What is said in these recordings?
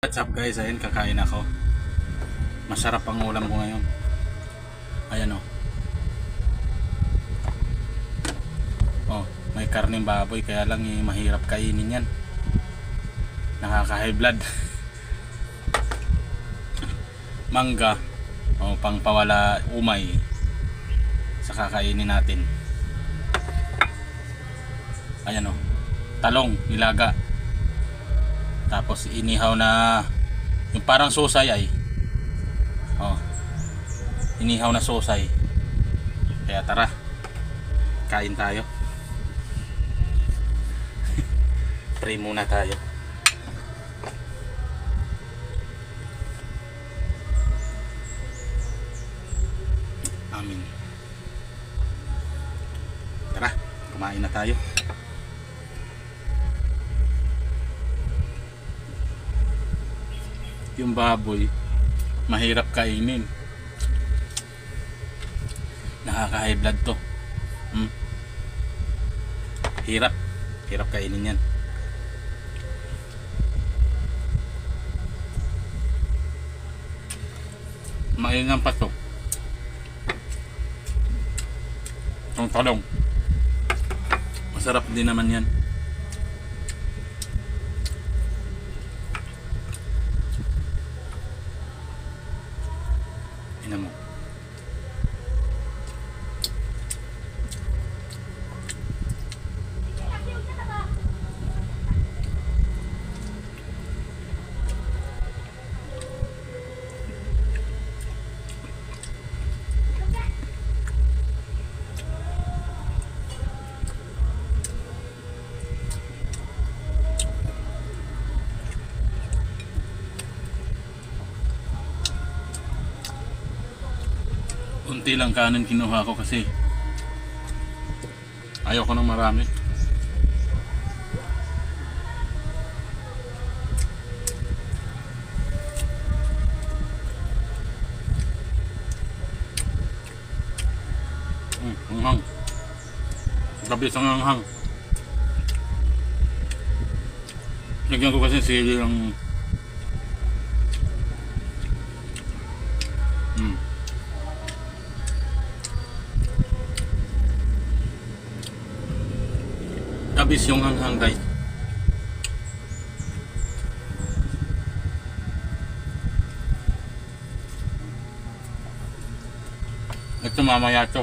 What's up guys? Ayun, kakain ako. Masarap ang ulam ko ngayon. Ayan o. Oh. may karning baboy kaya lang eh, mahirap kainin yan. Nakaka-high blood. Mangga. O, pang pawala umay. Sa kakainin natin. Ayan o. Talong, nilaga. Tapos inihaw na yung parang susay ay. Oh. Inihaw na susay. Kaya tara. Kain tayo. Pray muna tayo. Amin. Tara, kumain na tayo. Yung baboy mahirap kainin. Nakaka high blood to. Hmm. hirap. Hirap kainin yan. Mainam pa to itong talong. Masarap din naman yan Tingnan. Unti lang kanin kinuha ko kasi ayaw ko ng marami. Mm, hanghang. Gabi sa hanghang. Lagyan ko kasi sili ng Mm. Tabis yung hanghang guys. Ito mamaya to.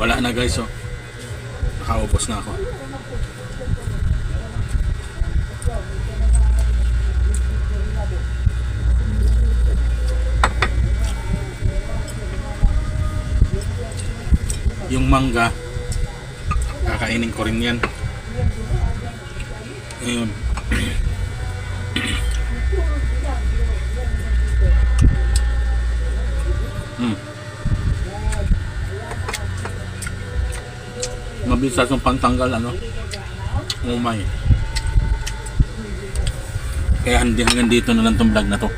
Wala na guys oh. Nakaubos na ako. Yung mangga, kakainin ko rin yan. Ngayon. hmm. Mabilis yung pantanggal ano. Umay. Kaya hindi hanggang dito na lang tong vlog na to.